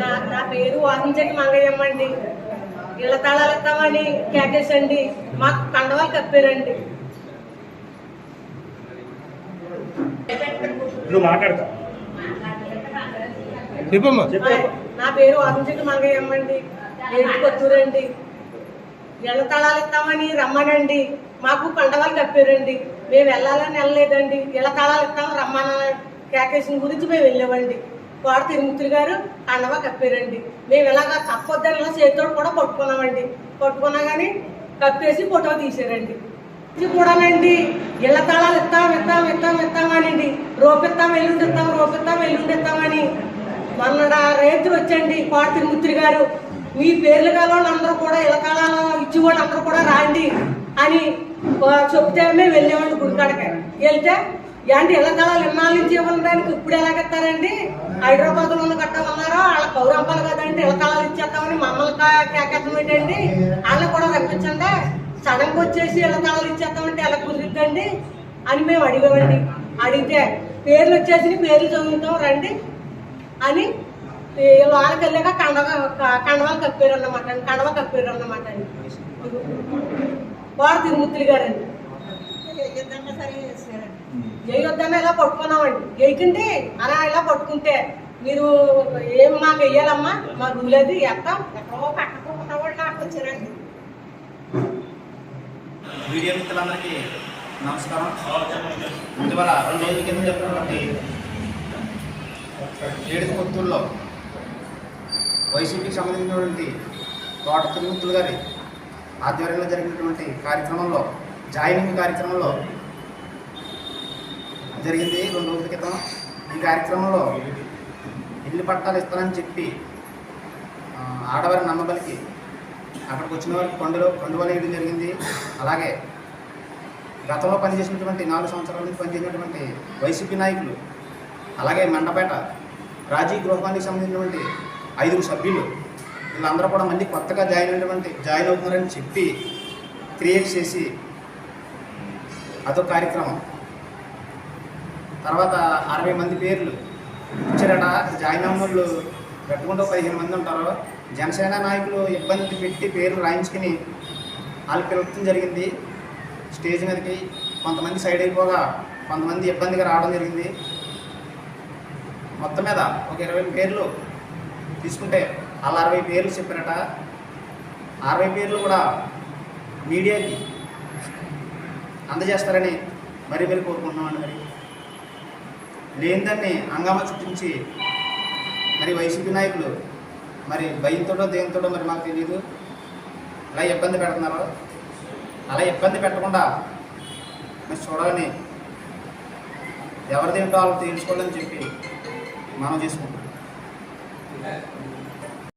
నా నా పేరు వాసించండి మంగయ్యమ్మ అండి. ఇళ్ళ తాళాలు ఇస్తామని కేకేసండి మాకు కండవాలు కప్పారండి. నా- పేరు వాసించండి మంగయ్యమ్మ అండి. ఏంటి కొత్తూరండి ఇళ్ళ తాళాలు ఇస్తామని రమ్మనండి. మాకు కండవాలు కప్పారండి. మేము వెళ్ళాలని వెళ్ళలేదండి. ఇళ్ళ తాళాలు ఇస్తాం రమ్మని కేకేసిన గురించి మేము వెళ్ళామండి. కోడ తిరుమూర్తులు గారు కండవ కప్పారండి. మేము ఇలాగా కప్పొద్దని ఇలా చేతితో కూడా పట్టుకున్నామండి పట్టుకున్నా కానీ కప్పేసి ఫోటో తీసారండి ఇది కూడానండి ఇళ్ళ తాళాలు ఇస్తాం ఇస్తాం ఇస్తాం ఇస్తామనండి రోపిస్తాం ఎల్లుండి ఇస్తాం రోపిస్తాం ఎల్లుండి ఇస్తామని మొన్న రైతులు వచ్చండి కోడ తిరుమూర్తులు గారు. మీ పేర్లు కాలంలో అందరూ కూడా ఇలకాలలో ఇచ్చి వాళ్ళందరూ కూడా రాండి అని ఆ, చెప్తే మేము వెళ్తే ఏంటి ఇలకాలాలు ఇన్నాళ్ళ నుంచి ఇవ్వడానికి ఇప్పుడు ఎలాగెత్తారండి హైదరాబాద్లో ఉన్న ఉన్నారో వాళ్ళ పౌరంపాలు కదండి ఇలకాలాలు ఇచ్చేస్తామని మమ్మల్ని కేకెత్తం ఏంటండి వాళ్ళని కూడా రప్పించండి సడన్గా వచ్చేసి ఇలకాలాలు ఇచ్చేస్తామంటే ఎలా కుదిరిద్దండి? అని మేము అడిగామండి. అడిగితే పేర్లు వచ్చేసి పేర్లు చదువుతాం రండి అని వాళ్ళకి వెళ్ళాక కండవ కండవాలు కప్పారు అన్నమాట కండవ కప్పారు అన్నమాట వాడు తిరుమూర్తులు గారండి. వేయొద్దన్న ఇలా పట్టుకున్నామండి? వేయకండి అలా ఇలా పట్టుకుంటే మీరు ఏం మాకు వెయ్యాలమ్మా? మా రూలేదు వేస్తాం. ఎక్కడో వాళ్ళు నాకు వచ్చారండి మీడియా మిత్రులందరికీ నమస్కారం. ఇటీవల రెండు రోజుల కింద జరిగినటువంటి ఏడు కొత్తూరులో వైసీపీకి సంబంధించినటువంటి తోట తిరుమూర్తులు గారి ఆధ్వర్యంలో జరిగినటువంటి కార్యక్రమంలో జాయినింగ్ కార్యక్రమంలో జరిగింది. రెండు రోజుల క్రితం ఈ కార్యక్రమంలో ఇల్లు పట్టాలు ఇస్తానని చెప్పి ఆడవారి నమ్మబలికి అక్కడికి వచ్చిన వారికి కొండలో కొండవలు వేయడం జరిగింది. అలాగే గతంలో పనిచేసినటువంటి నాలుగు సంవత్సరాల నుంచి పనిచేసినటువంటి వైసీపీ నాయకులు అలాగే మండపేట రాజీ గృహానికి సంబంధించినటువంటి ఐదుగురు సభ్యులు వీళ్ళందరూ కూడా మళ్ళీ కొత్తగా జాయిన్ అయినటువంటి జాయిన్ అవుతున్నారని చెప్పి క్రియేట్ చేసి అదొక కార్యక్రమం. తర్వాత అరవై మంది పేర్లు ఇచ్చారట. జాయిన్ అయిన పెట్టుకుంటూ పదిహేను మంది ఉంటారు. జనసేన నాయకులు ఇబ్బంది పెట్టి పేర్లు రాయించుకుని వాళ్ళు పిలవటం జరిగింది. స్టేజ్ మీదకి కొంతమంది సైడ్ అయిపోగా కొంతమంది ఇబ్బందిగా రావడం జరిగింది. మొత్తం మీద ఒక ఇరవై పేర్లు తీసుకుంటే వాళ్ళు అరవై పేర్లు చెప్పినట అరవై పేర్లు కూడా మీడియాకి అందజేస్తారని మరీ మరీ కోరుకుంటున్నామండి మరి. లేనిదాన్ని హంగామా చుట్టించి మరి వైసీపీ నాయకులు మరి భయంతోటో దేనితోటో మరి మాకు తెలియదు అలా ఇబ్బంది పెడుతున్నారు. అలా ఇబ్బంది పెట్టకుండా మరి చూడాలని ఎవరిదేంటో వాళ్ళు తెలుసుకోవాలని చెప్పి మనం చేసుకుంటాం